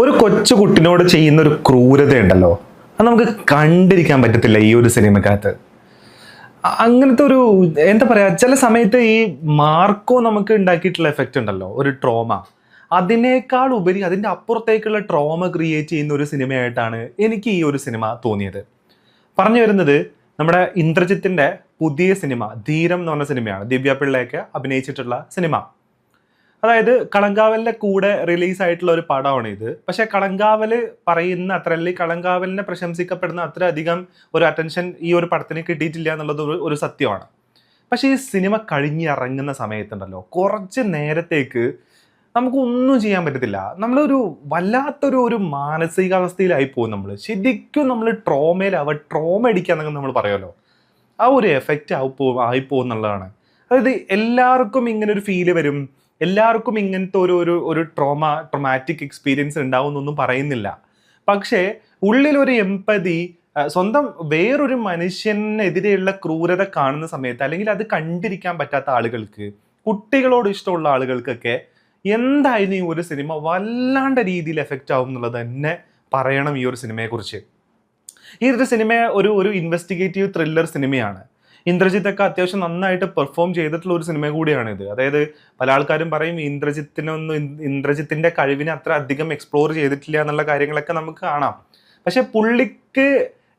ഒരു കൊച്ചു കുട്ടിനോട് ചെയ്യുന്ന ഒരു ക്രൂരത ഉണ്ടല്ലോ അത് നമുക്ക് കണ്ടിരിക്കാൻ പറ്റത്തില്ല ഈ ഒരു സിനിമക്കകത്ത്. അങ്ങനത്തെ ഒരു എന്താ പറയാ ചില സമയത്ത് ഈ മാർക്കോ നമുക്ക് ഉണ്ടാക്കിയിട്ടുള്ള എഫക്റ്റ് ഉണ്ടല്ലോ ഒരു ട്രോമ അതിനേക്കാൾ ഉപരി അതിന്റെ അപ്പുറത്തേക്കുള്ള ട്രോമ ക്രിയേറ്റ് ചെയ്യുന്ന ഒരു സിനിമയായിട്ടാണ് എനിക്ക് ഈ ഒരു സിനിമ തോന്നിയത്. പറഞ്ഞു വരുന്നത് നമ്മുടെ ഇന്ദ്രജിത്തിന്റെ പുതിയ സിനിമ ധീരം എന്ന് പറഞ്ഞ സിനിമയാണ്. ദിവ്യ പിള്ളയൊക്കെ അഭിനയിച്ചിട്ടുള്ള സിനിമ. അതായത് കളങ്കാവലിന്റെ കൂടെ റിലീസ് ആയിട്ടുള്ള ഒരു പടമാണ് ഇത്. പക്ഷെ കളങ്കാവൽ പറയുന്ന അത്ര അല്ലെങ്കിൽ കളങ്കാവലിനെ പ്രശംസിക്കപ്പെടുന്ന അത്ര അധികം ഒരു അറ്റൻഷൻ ഈ ഒരു പടത്തിന് കിട്ടിയിട്ടില്ല എന്നുള്ളത് ഒരു സത്യമാണ്. പക്ഷെ ഈ സിനിമ കഴിഞ്ഞിറങ്ങുന്ന സമയത്തുണ്ടല്ലോ കുറച്ച് നേരത്തേക്ക് നമുക്ക് ഒന്നും ചെയ്യാൻ പറ്റത്തില്ല. നമ്മളൊരു വല്ലാത്തൊരു ഒരു മാനസികാവസ്ഥയിലായി പോകും നമ്മൾ ശരിക്കും നമ്മൾ ട്രോമയിലാവുക ട്രോമ അടിക്കാന്നൊക്കെ നമ്മൾ പറയുമല്ലോ. ആ ഒരു എഫക്റ്റ് ആയി പോകും എന്നുള്ളതാണ്. അതായത് എല്ലാവർക്കും ഇങ്ങനെ ഒരു ഫീൽ വരും. എല്ലാവർക്കും ഇങ്ങനത്തെ ഒരു ഒരു ഒരു ട്രോമ ട്രൊമാറ്റിക് എക്സ്പീരിയൻസ് ഉണ്ടാവും എന്നൊന്നും പറയുന്നില്ല. പക്ഷേ ഉള്ളിലൊരു എമ്പതി സ്വന്തം വേറൊരു മനുഷ്യനെതിരെയുള്ള ക്രൂരത കാണുന്ന സമയത്ത് അല്ലെങ്കിൽ അത് കണ്ടിരിക്കാൻ പറ്റാത്ത ആളുകൾക്ക് കുട്ടികളോട് ഇഷ്ടമുള്ള ആളുകൾക്കൊക്കെ എന്തായാലും ഈ ഒരു സിനിമ വല്ലാണ്ട രീതിയിൽ എഫക്റ്റ് ആവും എന്നുള്ളത് തന്നെ പറയണം ഈ ഒരു സിനിമയെക്കുറിച്ച്. ഈ ഒരു സിനിമ ഒരു ഒരു ഇൻവെസ്റ്റിഗേറ്റീവ് ത്രില്ലർ സിനിമയാണ്. ഇന്ദ്രജിത്ത് ഒക്കെ അത്യാവശ്യം നന്നായിട്ട് പെർഫോം ചെയ്തിട്ടുള്ള ഒരു സിനിമ കൂടിയാണ് ഇത് അതായത് പല ആൾക്കാരും പറയും ഇന്ദ്രജിത്തിനൊന്നും ഇന്ദ്- ഇന്ദ്രജിത്തിന്റെ കഴിവിനെ അത്ര അധികം എക്സ്പ്ലോർ ചെയ്തിട്ടില്ല എന്നുള്ള കാര്യങ്ങളൊക്കെ നമുക്ക് കാണാം. പക്ഷെ പുള്ളിക്ക്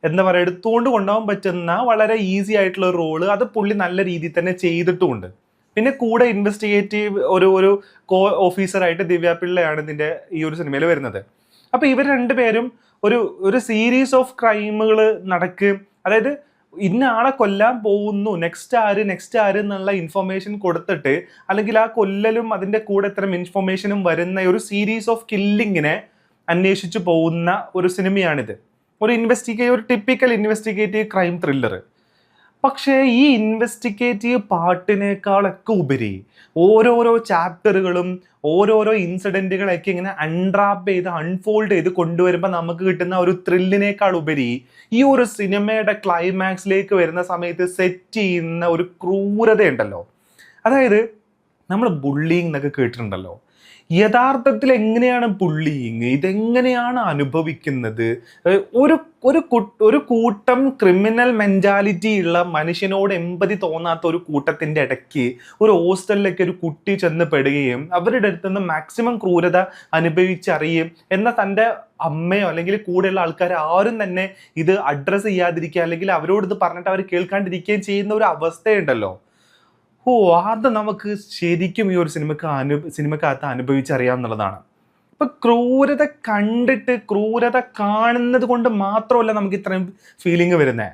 എന്താ പറയുക എടുത്തുകൊണ്ട് കൊണ്ടുപോകാൻ പറ്റുന്ന വളരെ ഈസി ആയിട്ടുള്ള റോൾ അത് പുള്ളി നല്ല രീതിയിൽ തന്നെ ചെയ്തിട്ടുമുണ്ട്. പിന്നെ കൂടെ ഇൻവെസ്റ്റിഗേറ്റീവ് ഒരു ഒരു കോ ഓഫീസറായിട്ട് ദിവ്യ പിള്ളയാണ് ഇതിന്റെ ഈ ഒരു സിനിമയിൽ വരുന്നത്. അപ്പോൾ ഇവർ രണ്ടുപേരും ഒരു ഒരു സീരീസ് ഓഫ് ക്രൈമുകൾ നടക്കുകയും അതായത് ഇന്ന ആളെ കൊല്ലാൻ പോകുന്നു നെക്സ്റ്റ് ആര് നെക്സ്റ്റ് ആര് എന്നുള്ള ഇൻഫർമേഷൻ കൊടുത്തിട്ട് അല്ലെങ്കിൽ ആ കൊല്ലലും അതിന്റെ കൂടെ ഇത്തരം ഇൻഫർമേഷനും വരുന്ന ഒരു സീരീസ് ഓഫ് കില്ലിങ്ങിനെ അന്വേഷിച്ചു പോകുന്ന ഒരു സിനിമയാണിത് ഒരു ഇൻവെസ്റ്റിഗേ ഒരു ടിപ്പിക്കൽ ഇൻവെസ്റ്റിഗേറ്റീവ് ക്രൈം ത്രില്ലർ പക്ഷേ ഈ ഇൻവെസ്റ്റിഗേറ്റീവ് പാർട്ടിനേക്കാളൊക്കെ ഉപരി ഓരോരോ ചാപ്റ്ററുകളും ഓരോരോ ഇൻസിഡന്റുകളൊക്കെ ഇങ്ങനെ അൺട്രാപ്പ് ചെയ്ത് അൺഫോൾഡ് ചെയ്ത് കൊണ്ടുവരുമ്പോൾ നമുക്ക് കിട്ടുന്ന ഒരു ത്രില്ലിനേക്കാൾ ഉപരി ഈ ഒരു സിനിമയുടെ ക്ലൈമാക്സിലേക്ക് വരുന്ന സമയത്ത് സെറ്റ് ചെയ്യുന്ന ഒരു ക്രൂരതയുണ്ടല്ലോ. അതായത് നമ്മൾ ബുള്ളിങ് എന്നൊക്കെ കേട്ടിട്ടുണ്ടല്ലോ. യഥാർത്ഥത്തിൽ എങ്ങനെയാണ് ബുള്ളിങ് ഇതെങ്ങനെയാണ് അനുഭവിക്കുന്നത്? ഒരു ഒരു ഒരു കൂട്ടം ക്രിമിനൽ മെന്റാലിറ്റി ഉള്ള മനുഷ്യനോട് എമ്പതി തോന്നാത്ത ഒരു കൂട്ടത്തിന്റെ ഇടയ്ക്ക് ഒരു ഹോസ്റ്റലിലേക്ക് ഒരു കുട്ടി ചെന്ന് പെടുകയും അവരുടെ അടുത്ത് നിന്ന് മാക്സിമം ക്രൂരത അനുഭവിച്ചറിയും എന്ന തന്റെ അമ്മയോ അല്ലെങ്കിൽ കൂടെയുള്ള ആൾക്കാർ ആരും തന്നെ ഇത് അഡ്രസ്സ് ചെയ്യാതിരിക്കുക അല്ലെങ്കിൽ അവരോട് ഇത് പറഞ്ഞിട്ട് അവർ കേൾക്കാണ്ടിരിക്കുകയും ചെയ്യുന്ന ഒരു അവസ്ഥയുണ്ടല്ലോ. ഓ അത് നമുക്ക് ശരിക്കും ഈ ഒരു സിനിമക്ക് അനു സിനിമക്കകത്ത് അനുഭവിച്ചറിയാം എന്നുള്ളതാണ് ഇപ്പൊ ക്രൂരത കണ്ടിട്ട് ക്രൂരത കാണുന്നത് കൊണ്ട് മാത്രമല്ല നമുക്ക് ഇത്രയും ഫീലിംഗ് വരുന്നത്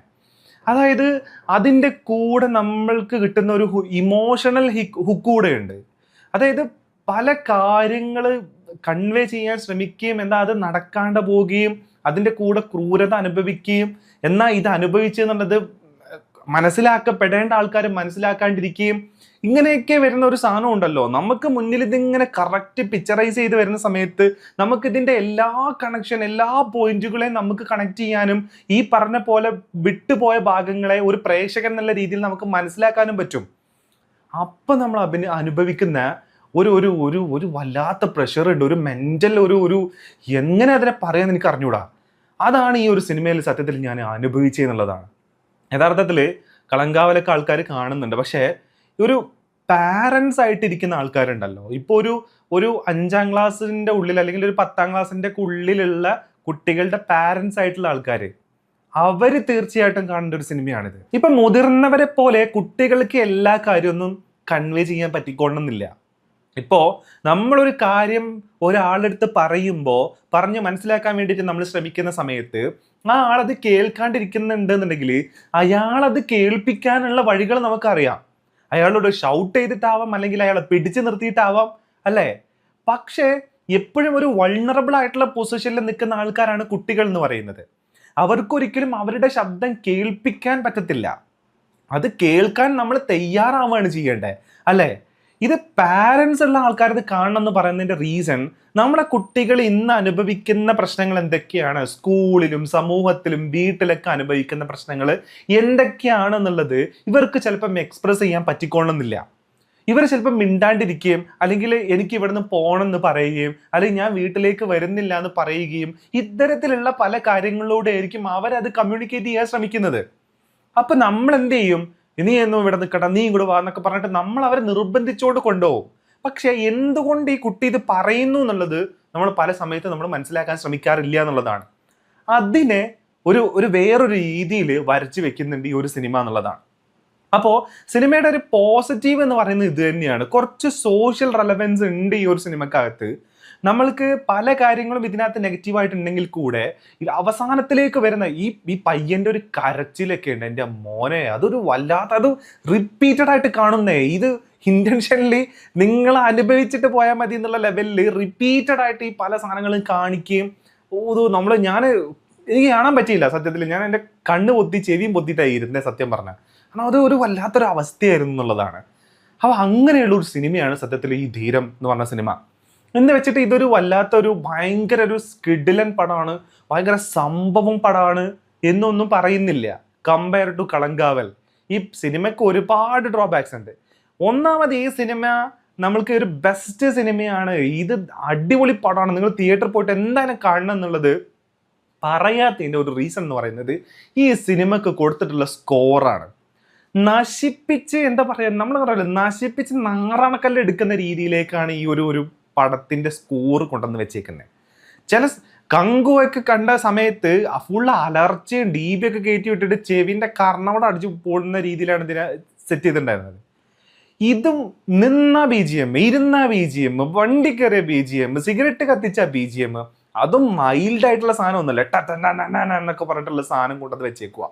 അതായത് അതിന്റെ കൂടെ നമ്മൾക്ക് കിട്ടുന്ന ഒരു ഇമോഷണൽ ഹുക്ക് കൂടെ ഉണ്ട് അതായത് പല കാര്യങ്ങൾ കൺവേ ചെയ്യാൻ ശ്രമിക്കുകയും എന്നാൽ അത് നടക്കാണ്ട് പോവുകയും അതിന്റെ കൂടെ ക്രൂരത അനുഭവിക്കുകയും എന്നാൽ ഇത് അനുഭവിച്ചെന്നുള്ളത് മനസ്സിലാക്കപ്പെടേണ്ട ആൾക്കാർ മനസ്സിലാക്കാണ്ടിരിക്കുകയും ഇങ്ങനെയൊക്കെ വരുന്ന ഒരു സാധനം ഉണ്ടല്ലോ. നമുക്ക് മുന്നിൽ ഇതിങ്ങനെ കറക്റ്റ് പിക്ചറൈസ് ചെയ്ത് വരുന്ന സമയത്ത് നമുക്ക് ഇതിന്റെ എല്ലാ കണക്ഷൻ എല്ലാ പോയിന്റുകളെയും നമുക്ക് കണക്ട് ചെയ്യാനും ഈ പറഞ്ഞ പോലെ വിട്ടുപോയ ഭാഗങ്ങളെ ഒരു പ്രേക്ഷകൻ എന്നുള്ള രീതിയിൽ നമുക്ക് മനസ്സിലാക്കാനും പറ്റും. അപ്പം നമ്മൾ അഭിന അനുഭവിക്കുന്ന ഒരു ഒരു ഒരു ഒരു വല്ലാത്ത പ്രഷർ ഉണ്ട്. ഒരു മെന്റൽ ഒരു ഒരു എങ്ങനെ അതിനെ പറയാൻ എനിക്ക് അറിഞ്ഞൂടാ. അതാണ് ഈ ഒരു സിനിമയിൽ സത്യത്തിൽ ഞാൻ അനുഭവിച്ചെന്നുള്ളതാണ് യഥാർത്ഥത്തിൽ കളങ്കാവലൊക്കെ ആൾക്കാർ കാണുന്നുണ്ട്. പക്ഷേ ഒരു പാരൻസ് ആയിട്ടിരിക്കുന്ന ആൾക്കാരുണ്ടല്ലോ. ഇപ്പോൾ ഒരു ഒരു അഞ്ചാം ക്ലാസ്സിന്റെ ഉള്ളിൽ അല്ലെങ്കിൽ ഒരു പത്താം ക്ലാസ്സിന്റെ ഉള്ളിലുള്ള കുട്ടികളുടെ പാരൻസ് ആയിട്ടുള്ള ആൾക്കാർ അവർ തീർച്ചയായിട്ടും കാണേണ്ട ഒരു സിനിമയാണിത്. ഇപ്പം മുതിർന്നവരെ പോലെ കുട്ടികൾക്ക് എല്ലാ കാര്യമൊന്നും കൺവേ ചെയ്യാൻ പറ്റിക്കൊള്ളുന്നില്ല. ഇപ്പോ നമ്മളൊരു കാര്യം ഒരാളെടുത്ത് പറയുമ്പോൾ പറഞ്ഞ് മനസ്സിലാക്കാൻ വേണ്ടിയിട്ട് നമ്മൾ ശ്രമിക്കുന്ന സമയത്ത് ആ ആളത് കേൾക്കാണ്ടിരിക്കുന്നുണ്ട് എന്നുണ്ടെങ്കിൽ അയാളത് കേൾപ്പിക്കാനുള്ള വഴികൾ നമുക്കറിയാം. അയാളോട് ഷൗട്ട് ചെയ്തിട്ടാവാം അല്ലെങ്കിൽ അയാളെ പിടിച്ചു നിർത്തിയിട്ടാവാം അല്ലേ? പക്ഷേ എപ്പോഴും ഒരു വൾണറബിൾ ആയിട്ടുള്ള പൊസിഷനിൽ നിൽക്കുന്ന ആൾക്കാരാണ് കുട്ടികൾ എന്ന് പറയുന്നത്. അവർക്കൊരിക്കലും അവരുടെ ശബ്ദം കേൾപ്പിക്കാൻ പറ്റത്തില്ല. അത് കേൾക്കാൻ നമ്മൾ തയ്യാറാവുകയാണ് ചെയ്യേണ്ടത് അല്ലേ? ഇത് പാരൻസ് ഉള്ള ആൾക്കാർ ഇത് കാണണം എന്ന് പറയുന്നതിന്റെ റീസൺ നമ്മുടെ കുട്ടികൾ ഇന്ന് അനുഭവിക്കുന്ന പ്രശ്നങ്ങൾ എന്തൊക്കെയാണ്? സ്കൂളിലും സമൂഹത്തിലും വീട്ടിലൊക്കെ അനുഭവിക്കുന്ന പ്രശ്നങ്ങൾ എന്തൊക്കെയാണ് എന്നുള്ളത് ഇവർക്ക് ചിലപ്പം എക്സ്പ്രസ് ചെയ്യാൻ പറ്റിക്കൊള്ളുന്നില്ല ഇവർ ചിലപ്പോൾ മിണ്ടാണ്ടിരിക്കുകയും അല്ലെങ്കിൽ എനിക്ക് ഇവിടുന്ന് പോകണമെന്ന് പറയുകയും അല്ലെങ്കിൽ ഞാൻ വീട്ടിലേക്ക് വരുന്നില്ല എന്ന് പറയുകയും ഇത്തരത്തിലുള്ള പല കാര്യങ്ങളിലൂടെ ആയിരിക്കും അവരത് കമ്മ്യൂണിക്കേറ്റ് ചെയ്യാൻ ശ്രമിക്കുന്നത്. അപ്പൊ നമ്മൾ എന്ത് ചെയ്യും? നീ എന്നും ഇവിടെ നിൽക്കട്ടെ നീ ഇങ്ങോട്ട് വാ എന്നൊക്കെ പറഞ്ഞിട്ട് നമ്മൾ അവരെ നിർബന്ധിച്ചുകൊണ്ട് കൊണ്ടുപോകും. പക്ഷെ എന്തുകൊണ്ട് ഈ കുട്ടി ഇത് പറയുന്നു എന്നുള്ളത് നമ്മൾ പല സമയത്ത് നമ്മൾ മനസ്സിലാക്കാൻ ശ്രമിക്കാറില്ല എന്നുള്ളതാണ്. അതിനെ ഒരു ഒരു വേറൊരു രീതിയിൽ വരച്ചു വെക്കുന്നുണ്ട് ഈ ഒരു സിനിമ എന്നുള്ളതാണ്. അപ്പോൾ സിനിമയുടെ ഒരു പോസിറ്റീവ് എന്ന് പറയുന്നത് ഇത് തന്നെയാണ്. കുറച്ച് സോഷ്യൽ റെലവൻസ് ഉണ്ട് ഈ ഒരു സിനിമക്കകത്ത്. നമ്മൾക്ക് പല കാര്യങ്ങളും ഇതിനകത്ത് നെഗറ്റീവായിട്ടുണ്ടെങ്കിൽ കൂടെ അവസാനത്തിലേക്ക് വരുന്ന ഈ ഈ പയ്യന്റെ ഒരു കരച്ചിലൊക്കെ ഉണ്ട്. എന്റെ മോനെ അതൊരു വല്ലാത്ത അത് റിപ്പീറ്റഡ് ആയിട്ട് കാണുന്നേ. ഇത് ഇന്റൻഷനലി നിങ്ങൾ അനുഭവിച്ചിട്ട് പോയാൽ മതി എന്നുള്ള ലെവലിൽ റിപ്പീറ്റഡ് ആയിട്ട് ഈ പല സാധനങ്ങളും കാണിക്കുകയും ഓ നമ്മൾ ഞാൻ എനിക്ക് കാണാൻ പറ്റിയില്ല സത്യത്തിൽ. ഞാൻ എന്റെ കണ്ണ് പൊത്തി ചെവിയും പൊത്തിയിട്ടായി ഇരുന്നേ സത്യം പറഞ്ഞ കാരണം അത് ഒരു വല്ലാത്തൊരു അവസ്ഥയായിരുന്നു എന്നുള്ളതാണ്. അപ്പോൾ അങ്ങനെയുള്ള ഒരു സിനിമയാണ് സത്യത്തിൽ ഈ ധീരം എന്ന് പറഞ്ഞ സിനിമ. എന്ന് വെച്ചിട്ട് ഇതൊരു വല്ലാത്തൊരു ഭയങ്കര ഒരു സ്കിഡിലൻ പടമാണ്. ഭയങ്കര സംഭവം പടമാണ് എന്നൊന്നും പറയുന്നില്ല. കമ്പയർ ടു കളങ്കാവൽ ഈ സിനിമയ്ക്ക് ഒരുപാട് ഡ്രോബാക്സ് ഉണ്ട്. ഒന്നാമത് ഈ സിനിമ നമ്മൾക്ക് ഒരു ബെസ്റ്റ് സിനിമയാണ്. ഇത് അടിപൊളി പടമാണ് നിങ്ങൾ തിയേറ്ററിൽ പോയിട്ട് എന്താണ് കാണണം എന്നുള്ളത് പറയാത്തതിന്റെ ഒരു റീസൺ എന്ന് പറയുന്നത് ഈ സിനിമക്ക് കൊടുത്തിട്ടുള്ള സ്കോറാണ് നശിപ്പിച്ച് എന്താ പറയുക നമ്മൾ പറയല്ലോ നശിപ്പിച്ച് നാറണക്കല്ല് എടുക്കുന്ന രീതിയിലേക്കാണ് ഈ ഒരു ഒരു പടത്തിന്റെ സ്കോർ കൊണ്ടുവന്ന് വെച്ചേക്കുന്നത് ചില കങ്കുവൊക്കെ കണ്ട സമയത്ത് ഫുൾ അലർച്ചയും ഒക്കെ കയറ്റി വിട്ടിട്ട് ചെവിന്റെ കർണവട അടിച്ച് പോകുന്ന രീതിയിലാണ് ഇതിനെ സെറ്റ് ചെയ്തിട്ടുണ്ടായിരുന്നത്. ഇതും നിന്ന ബി ജി എം ഇരുന്ന ബി ജി എം വണ്ടി കയറിയ ബി ജി എം സിഗരറ്റ് കത്തിച്ച ബി ജി എം അതും മൈൽഡ് ആയിട്ടുള്ള സാധനം ഒന്നുമല്ല ട എന്നൊക്കെ പറഞ്ഞിട്ടുള്ള സാധനം കൊണ്ടത് വെച്ചേക്കുക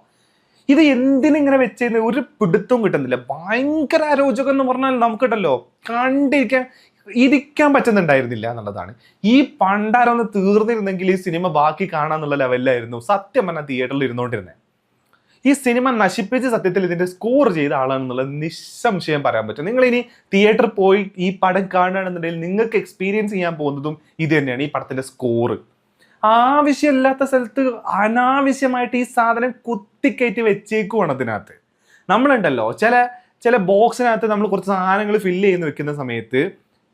ഇത് എന്തിനിങ്ങനെ വെച്ചേന്ന് ഒരു പിടുത്തവും കിട്ടുന്നില്ല. ഭയങ്കര അരോചകം എന്ന് പറഞ്ഞാൽ നമുക്കിട്ടല്ലോ കണ്ടിരിക്കാൻ ഇരിക്കാൻ പറ്റുന്നുണ്ടായിരുന്നില്ല എന്നുള്ളതാണ്. ഈ പണ്ടാരൊന്ന് തീർന്നിരുന്നെങ്കിൽ ഈ സിനിമ ബാക്കി കാണാന്നുള്ള ലെവലിലായിരുന്നു സത്യം പറഞ്ഞാൽ തിയേറ്ററിൽ ഇരുന്നുകൊണ്ടിരുന്നത് ഈ സിനിമ നശിപ്പിച്ച് സത്യത്തിൽ ഇതിന്റെ സ്കോർ ചെയ്ത ആളാണെന്നുള്ളത് നിസ്സംശയം പറയാൻ പറ്റും. നിങ്ങൾ ഇനി തിയേറ്ററിൽ പോയി ഈ പടം കാണുകയാണെന്നുണ്ടെങ്കിൽ നിങ്ങൾക്ക് എക്സ്പീരിയൻസ് ചെയ്യാൻ പോകുന്നതും ഇത് തന്നെയാണ് ഈ പടത്തിന്റെ സ്കോർ ആവശ്യമില്ലാത്ത സ്ഥലത്ത് അനാവശ്യമായിട്ട് ഈ സാധനം കുത്തിക്കയറ്റി വെച്ചേക്കുവാണ് അതിനകത്ത്. നമ്മളുണ്ടല്ലോ. ചില ചില ബോക്സിനകത്ത് നമ്മൾ കുറച്ച് സാധനങ്ങൾ ഫില്ല് ചെയ്യുന്ന വെക്കുന്ന സമയത്ത്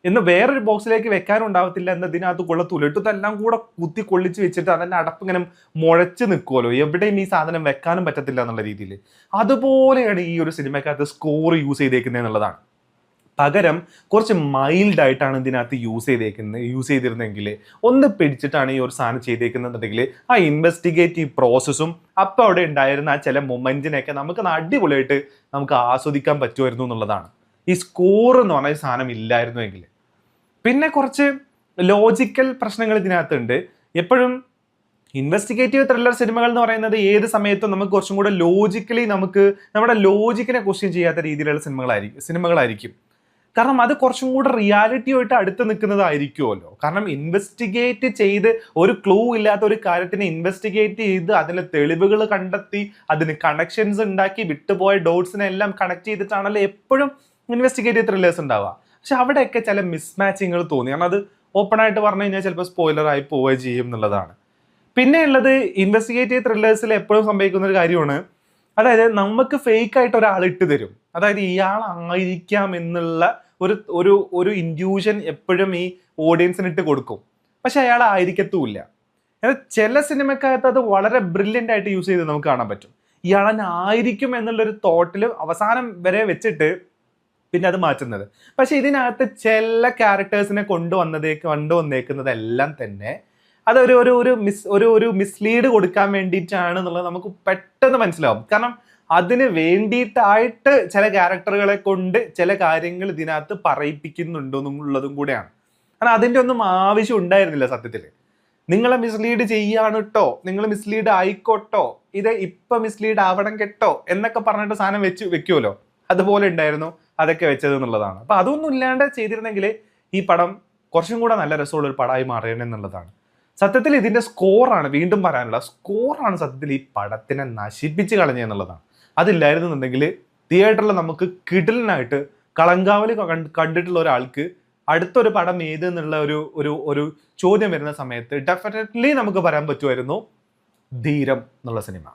എന്ന് വേറൊരു ബോക്സിലേക്ക് വെക്കാനുണ്ടാവത്തില്ല എന്നതിനകത്ത് കൊള്ള ഇട്ട് ഇതെല്ലാം കൂടെ കുത്തി കൊള്ളിച്ച് വെച്ചിട്ട് അതിന്റെ അടപ്പ് ഇങ്ങനെ മുഴച്ച് നിൽക്കുമല്ലോ എവിടെയും ഈ സാധനം വെക്കാനും പറ്റത്തില്ല എന്നുള്ള രീതിയിൽ. അതുപോലെയാണ് ഈ ഒരു സിനിമക്കകത്ത് സ്കോർ യൂസ് ചെയ്തേക്കുന്നത് എന്നുള്ളതാണ്. പകരം കുറച്ച് മൈൽഡ് ആയിട്ടാണ് ഇതിനകത്ത് യൂസ് ചെയ്തേക്കുന്നത് യൂസ് ചെയ്തിരുന്നെങ്കിൽ ഒന്ന് പിടിച്ചിട്ടാണ് ഈ ഒരു സാധനം ചെയ്തേക്കുന്നുണ്ടെങ്കിൽ ആ ഇൻവെസ്റ്റിഗേറ്റീവ് പ്രോസസ്സും അപ്പോൾ അവിടെ ഉണ്ടായിരുന്ന ആ ചില മൊമെന്റിനെയൊക്കെ നമുക്ക് അടിപൊളിയായിട്ട് നമുക്ക് ആസ്വദിക്കാൻ പറ്റുമായിരുന്നു എന്നുള്ളതാണ്. ഈ സ്കോർ എന്ന് പറഞ്ഞ സാധനം ഇല്ലായിരുന്നുവെങ്കിൽ പിന്നെ കുറച്ച് ലോജിക്കൽ പ്രശ്നങ്ങൾ ഇതിനകത്തുണ്ട്. എപ്പോഴും ഇൻവെസ്റ്റിഗേറ്റീവ് ത്രില്ലർ സിനിമകൾ എന്ന് പറയുന്നത് ഏത് സമയത്തും നമുക്ക് കുറച്ചും കൂടെ ലോജിക്കലി നമുക്ക് നമ്മുടെ ലോജിക്കിനെ ക്വസ്റ്റ്യൻ ചെയ്യാത്ത രീതിയിലുള്ള സിനിമകളായിരിക്കും സിനിമകളായിരിക്കും കാരണം അത് കുറച്ചും കൂടെ റിയാലിറ്റിയുമായിട്ട് അടുത്ത് നിൽക്കുന്നതായിരിക്കുമല്ലോ. കാരണം ഇൻവെസ്റ്റിഗേറ്റ് ചെയ്ത് ഒരു ക്ലൂ ഇല്ലാത്ത ഒരു കാര്യത്തിനെ ഇൻവെസ്റ്റിഗേറ്റ് ചെയ്ത് അതിന് തെളിവുകൾ കണ്ടെത്തി അതിന് കണക്ഷൻസ് ഉണ്ടാക്കി വിട്ടുപോയ ഡോട്ട്സിനെ എല്ലാം കണക്ട് ചെയ്തിട്ടാണല്ലോ എപ്പോഴും ഇൻവെസ്റ്റിഗേറ്റീവ് ത്രില്ലേഴ്സ് ഉണ്ടാവുക. പക്ഷെ അവിടെയൊക്കെ ചില മിസ്മാച്ചിങ്ങുകൾ തോന്നി. കാരണം അത് ഓപ്പൺ ആയിട്ട് പറഞ്ഞു കഴിഞ്ഞാൽ ചിലപ്പോൾ സ്പോയിലർ ആയി പോവുകയും ചെയ്യും എന്നുള്ളതാണ്. പിന്നെ ഉള്ളത് ഇൻവെസ്റ്റിഗേറ്റീവ് ത്രില്ലേഴ്സിൽ എപ്പോഴും സംഭവിക്കുന്ന ഒരു കാര്യമാണ്. അതായത് നമുക്ക് ഫേക്ക് ആയിട്ട് ഒരാൾ ഇട്ട് തരും. അതായത് ഇയാൾ ആയിരിക്കാം എന്നുള്ള ഒരു ഒരു ഒരു ഇൻഡ്യൂഷൻ എപ്പോഴും ഈ ഓഡിയൻസിന് ഇട്ട് കൊടുക്കും. പക്ഷെ അയാൾ ആയിരിക്കത്തുമില്ല. എന്നാൽ ചില സിനിമക്കകത്ത് അത് വളരെ ബ്രില്യന്റ് ആയിട്ട് യൂസ് ചെയ്ത് നമുക്ക് കാണാൻ പറ്റും. ഇയാൾ ആയിരിക്കും എന്നുള്ളൊരു തോട്ടിൽ അവസാനം വരെ വെച്ചിട്ട് പിന്നെ അത് മാറ്റുന്നത്. പക്ഷെ ഇതിനകത്ത് ചില ക്യാരക്ടേഴ്സിനെ കൊണ്ടുവന്നതേക്ക് കൊണ്ടുവന്നേക്കുന്നതെല്ലാം തന്നെ അതൊരു ഒരു ഒരു മിസ് ഒരു ഒരു മിസ്ലീഡ് കൊടുക്കാൻ വേണ്ടിയിട്ടാണ് എന്നുള്ളത് നമുക്ക് പെട്ടെന്ന് മനസ്സിലാവും. കാരണം അതിന് വേണ്ടിയിട്ടായിട്ട് ചില ക്യാരക്ടറുകളെ കൊണ്ട് ചില കാര്യങ്ങൾ ഇതിനകത്ത് പറയിപ്പിക്കുന്നുണ്ടോ എന്നുള്ളതും കൂടെയാണ്. കാരണം അതിന്റെ ഒന്നും ആവശ്യം ഉണ്ടായിരുന്നില്ല സത്യത്തിൽ നിങ്ങളെ മിസ്ലീഡ് ചെയ്യാണ് കേട്ടോ നിങ്ങൾ മിസ്ലീഡ് ആയിക്കോട്ടോ ഇത് ഇപ്പം മിസ്ലീഡ് ആവണം കേട്ടോ എന്നൊക്കെ പറഞ്ഞിട്ട് സാധനം വെച്ച് വെക്കുമല്ലോ അതുപോലെ ഉണ്ടായിരുന്നു. അതൊക്കെ വെച്ചത് എന്നുള്ളതാണ്. അപ്പൊ അതൊന്നും ഇല്ലാണ്ട് ചെയ്തിരുന്നെങ്കിൽ ഈ പടം കുറച്ചും കൂടെ നല്ല രസമുള്ള ഒരു പടമായി മാറിയണം എന്നുള്ളതാണ്. സത്യത്തിൽ ഇതിന്റെ സ്കോറാണ് വീണ്ടും പറയാനുള്ള സ്കോറാണ് സത്യത്തിൽ ഈ പടത്തിനെ നശിപ്പിച്ച് കളഞ്ഞെന്നുള്ളതാണ് അതില്ലായിരുന്നുണ്ടെങ്കിൽ തിയേറ്ററിൽ നമുക്ക് കിടലിനായിട്ട് കളങ്കാവലി കണ്ടിട്ടുള്ള ഒരാൾക്ക് അടുത്തൊരു പടം ഏത് എന്നുള്ള ഒരു ഒരു ഒരു ചോദ്യം വരുന്ന സമയത്ത് ഡെഫിനറ്റ്ലി നമുക്ക് പറയാൻ പറ്റുമായിരുന്നു ധീരം എന്നുള്ള സിനിമ